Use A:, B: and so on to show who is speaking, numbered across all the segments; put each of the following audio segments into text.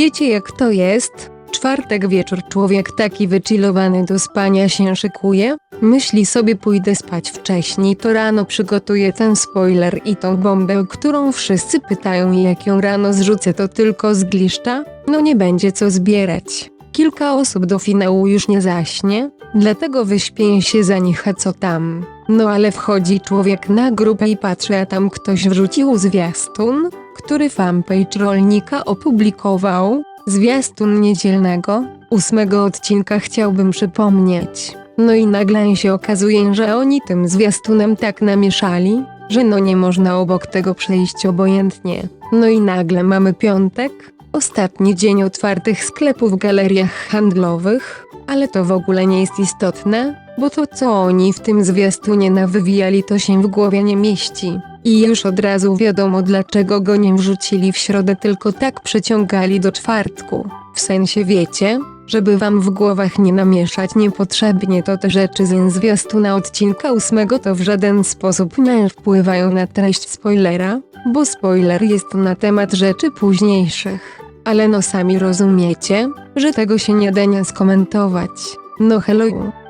A: Wiecie jak to jest? Czwartek wieczór człowiek taki wychillowany do spania się szykuje, myśli sobie pójdę spać wcześniej to rano przygotuję ten spoiler i tą bombę, którą wszyscy pytają jak ją rano zrzucę to tylko z gliszcza, no nie będzie co zbierać. Kilka osób do finału już nie zaśnie, dlatego wyśpię się za nich a co tam. No ale wchodzi człowiek na grupę i patrzy a tam ktoś wrzucił zwiastun, który fanpage rolnika opublikował, zwiastun niedzielnego, ósmego odcinka chciałbym przypomnieć. No i nagle się okazuje, że oni tym zwiastunem tak namieszali, że no nie można obok tego przejść obojętnie. No i nagle mamy piątek, ostatni dzień otwartych sklepów w galeriach handlowych, ale to w ogóle nie jest istotne, bo to co oni w tym zwiastunie nawywijali to się w głowie nie mieści. I już od razu wiadomo dlaczego go nie wrzucili w środę tylko tak przeciągali do czwartku. W sensie wiecie, żeby wam w głowach nie namieszać niepotrzebnie to te rzeczy z zwiastuna odcinka ósmego to w żaden sposób nie wpływają na treść spoilera, bo spoiler jest na temat rzeczy późniejszych. Ale no sami rozumiecie, że tego się nie da nie skomentować. No hello,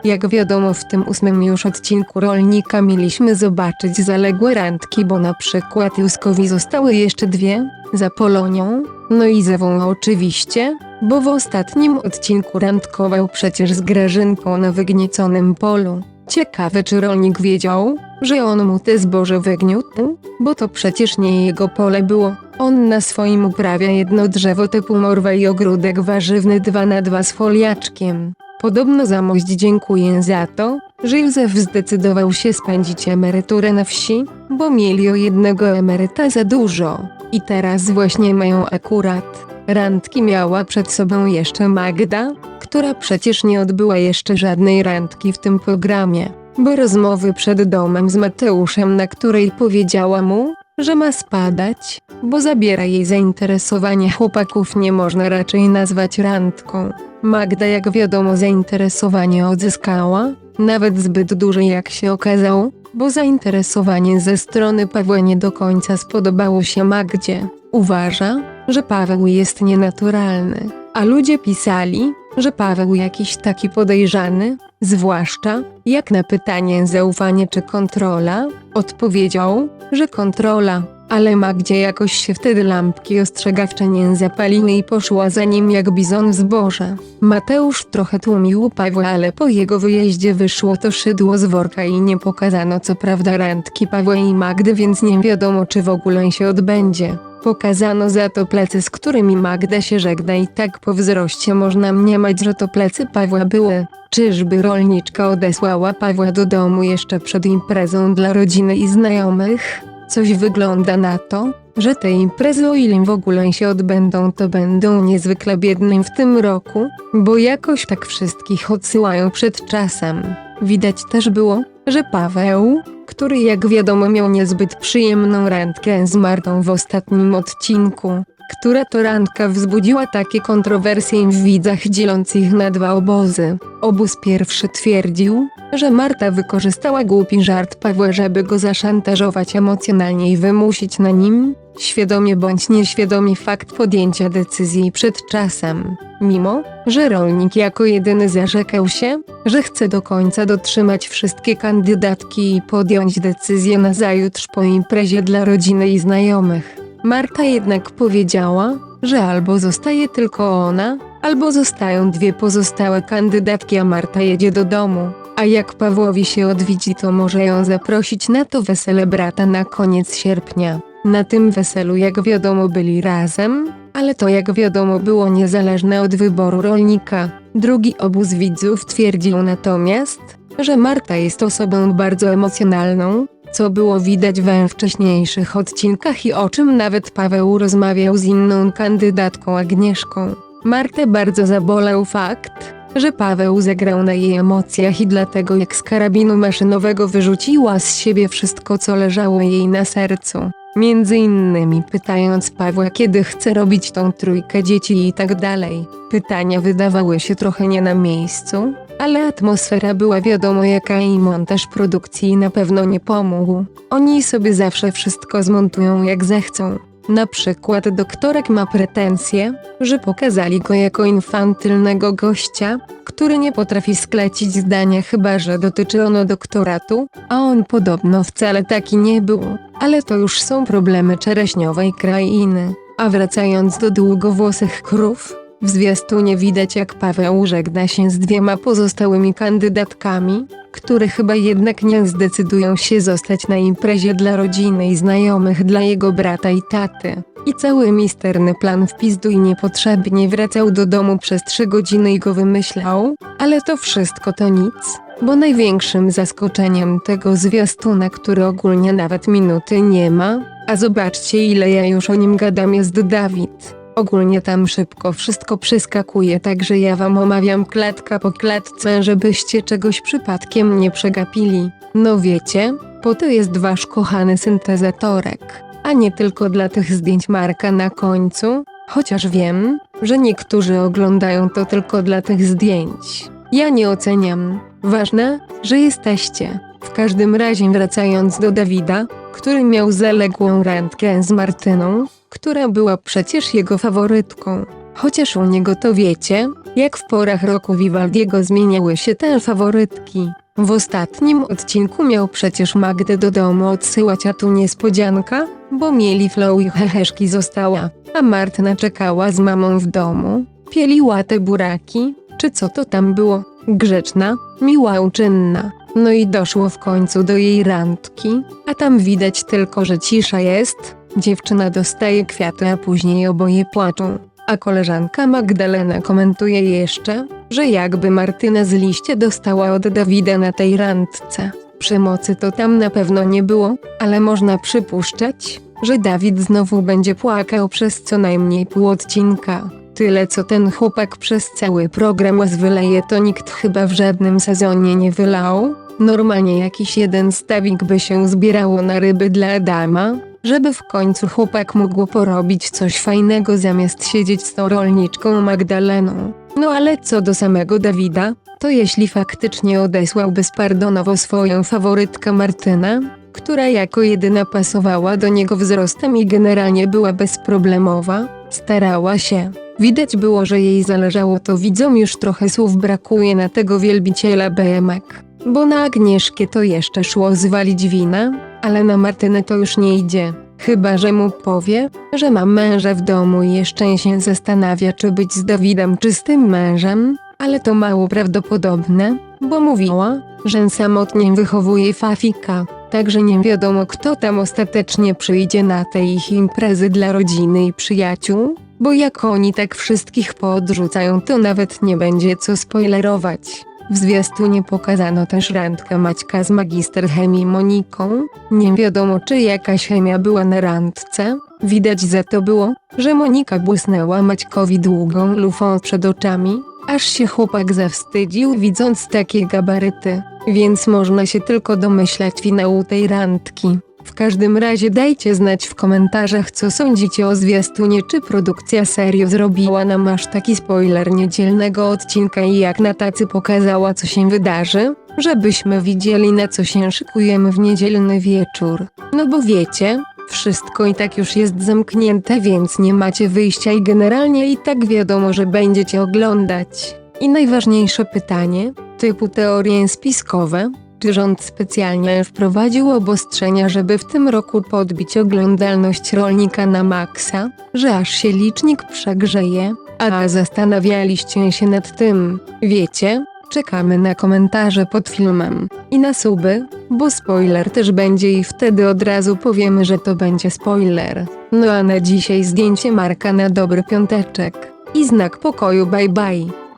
A: jak wiadomo w tym ósmym już odcinku rolnika mieliśmy zobaczyć zaległe randki, bo na przykład Juskowi zostały jeszcze dwie, za Polonią, no i Zewą oczywiście, bo w ostatnim odcinku randkował przecież z Grażynką na wygnieconym polu. Ciekawe czy rolnik wiedział, że on mu te zboże wygniótł, bo to przecież nie jego pole było. On na swoim uprawia jedno drzewo typu morwa i ogródek warzywny 2 na 2 z foliaczkiem. Podobno zamość dziękuję za to, że Józef zdecydował się spędzić emeryturę na wsi, bo mieli o jednego emeryta za dużo. I teraz właśnie mają akurat. Randki miała przed sobą jeszcze Magda, która przecież nie odbyła jeszcze żadnej randki w tym programie, bo rozmowy przed domem z Mateuszem, na której powiedziała mu, że ma spadać, bo zabiera jej zainteresowanie chłopaków nie można raczej nazwać randką. Magda jak wiadomo zainteresowanie odzyskała, nawet zbyt duże jak się okazało, bo zainteresowanie ze strony Pawła nie do końca spodobało się Magdzie. Uważa, że Paweł jest nienaturalny, a ludzie pisali, że Paweł jakiś taki podejrzany, zwłaszcza jak na pytanie zaufanie czy kontrola, odpowiedział, że kontrola, ale Magdzie jakoś się wtedy lampki ostrzegawcze nie zapaliły i poszła za nim jak bizon w zboże. Mateusz trochę tłumił Pawła, ale po jego wyjeździe wyszło to szydło z worka i nie pokazano co prawda randki Pawła i Magdy, więc nie wiadomo czy w ogóle się odbędzie. Pokazano za to plecy, z którymi Magda się żegna i tak po wzroście można mniemać, że to plecy Pawła były. Czyżby rolniczka odesłała Pawła do domu jeszcze przed imprezą dla rodziny i znajomych? Coś wygląda na to, że te imprezy o ile w ogóle się odbędą to będą niezwykle biedne w tym roku, bo jakoś tak wszystkich odsyłają przed czasem. Widać też było, że Paweł, który jak wiadomo miał niezbyt przyjemną randkę z Martą w ostatnim odcinku, która to randka wzbudziła takie kontrowersje w widzach dzielących na dwa obozy. Obóz pierwszy twierdził, że Marta wykorzystała głupi żart Pawła, żeby go zaszantażować emocjonalnie i wymusić na nim, świadomie bądź nieświadomie fakt podjęcia decyzji przed czasem. Mimo, że rolnik jako jedyny zarzekał się, że chce do końca dotrzymać wszystkie kandydatki i podjąć decyzję na zajutrz po imprezie dla rodziny i znajomych. Marta jednak powiedziała, że albo zostaje tylko ona, albo zostają dwie pozostałe kandydatki, a Marta jedzie do domu. A jak Pawłowi się odwiedzi, to może ją zaprosić na to wesele brata na koniec sierpnia. Na tym weselu, jak wiadomo, byli razem, ale to jak wiadomo było niezależne od wyboru rolnika. Drugi obóz widzów twierdził natomiast, że Marta jest osobą bardzo emocjonalną, co było widać we wcześniejszych odcinkach i o czym nawet Paweł rozmawiał z inną kandydatką Agnieszką. Martę bardzo zabolał fakt, że Paweł zagrał na jej emocjach i dlatego jak z karabinu maszynowego wyrzuciła z siebie wszystko co leżało jej na sercu. Między innymi pytając Pawła kiedy chce robić tą trójkę dzieci i tak dalej. Pytania wydawały się trochę nie na miejscu, ale atmosfera była wiadomo jaka i montaż produkcji na pewno nie pomógł. Oni sobie zawsze wszystko zmontują jak zechcą. Na przykład doktorek ma pretensje, że pokazali go jako infantylnego gościa, który nie potrafi sklecić zdania chyba że dotyczy ono doktoratu, a on podobno wcale taki nie był. Ale to już są problemy czereśniowej krainy. A wracając do długowłosych krów, w zwiastunie widać jak Paweł żegna się z dwiema pozostałymi kandydatkami, które chyba jednak nie zdecydują się zostać na imprezie dla rodziny i znajomych dla jego brata i taty. I cały misterny plan w pizdu i niepotrzebnie wracał do domu przez trzy godziny i go wymyślał, ale to wszystko to nic, bo największym zaskoczeniem tego zwiastuna, który ogólnie nawet minuty nie ma, a zobaczcie ile ja już o nim gadam jest Dawid. Ogólnie tam szybko wszystko przeskakuje, także ja wam omawiam klatka po klatce, żebyście czegoś przypadkiem nie przegapili. No wiecie, po to jest wasz kochany syntezatorek, a nie tylko dla tych zdjęć Marka na końcu, chociaż wiem, że niektórzy oglądają to tylko dla tych zdjęć. Ja nie oceniam. Ważne, że jesteście. W każdym razie wracając do Dawida, który miał zaległą randkę z Martyną, która była przecież jego faworytką. Chociaż u niego to wiecie, jak w porach roku Vivaldiego zmieniały się te faworytki. W ostatnim odcinku miał przecież Magdę do domu odsyłać, a tu niespodzianka, bo mieli flow i heheszki została, a Martyna czekała z mamą w domu, pieliła te buraki, czy co to tam było, grzeczna, miła, uczynna. No i doszło w końcu do jej randki, a tam widać tylko, że cisza jest, dziewczyna dostaje kwiaty, a później oboje płaczą. A koleżanka Magdalena komentuje jeszcze, że jakby Martyna z liście dostała od Dawida na tej randce. Przemocy to tam na pewno nie było, ale można przypuszczać, że Dawid znowu będzie płakał przez co najmniej pół odcinka. Tyle co ten chłopak przez cały program łez wyleje to nikt chyba w żadnym sezonie nie wylał. Normalnie jakiś jeden stawik by się zbierało na ryby dla Adama, żeby w końcu chłopak mógł porobić coś fajnego zamiast siedzieć z tą rolniczką Magdaleną. No ale co do samego Dawida, to jeśli faktycznie odesłałby spardonowo swoją faworytkę Martynę, która jako jedyna pasowała do niego wzrostem i generalnie była bezproblemowa, starała się. Widać było, że jej zależało to widzom już trochę słów brakuje na tego wielbiciela BMK. Bo na Agnieszkę to jeszcze szło zwalić winę, ale na Martynę to już nie idzie. Chyba, że mu powie, że ma męża w domu i jeszcze się zastanawia, czy być z Dawidem czy z tym mężem, ale to mało prawdopodobne, bo mówiła, że samotnie wychowuje Fafika, także nie wiadomo kto tam ostatecznie przyjdzie na te ich imprezy dla rodziny i przyjaciół, bo jak oni tak wszystkich poodrzucają to nawet nie będzie co spoilerować. W zwiastunie pokazano też randkę Maćka z magister chemii Moniką. Nie wiadomo czy jakaś chemia była na randce. Widać za to było, że Monika błysnęła Maćkowi długą lufą przed oczami, aż się chłopak zawstydził widząc takie gabaryty. Więc można się tylko domyślać finału tej randki. W każdym razie dajcie znać w komentarzach co sądzicie o zwiastunie czy produkcja serio zrobiła nam aż taki spoiler niedzielnego odcinka i jak na tacy pokazała co się wydarzy, żebyśmy widzieli na co się szykujemy w niedzielny wieczór. No bo wiecie, wszystko i tak już jest zamknięte więc nie macie wyjścia i generalnie i tak wiadomo, że będziecie oglądać. I najważniejsze pytanie, typu teorie spiskowe, rząd specjalnie wprowadził obostrzenia, żeby w tym roku podbić oglądalność rolnika na maksa, że aż się licznik przegrzeje? A zastanawialiście się nad tym, wiecie? Czekamy na komentarze pod filmem i na suby, bo spoiler też będzie i wtedy od razu powiemy, że to będzie spoiler. No a na dzisiaj zdjęcie Marka na dobry piąteczek i znak pokoju bye bye.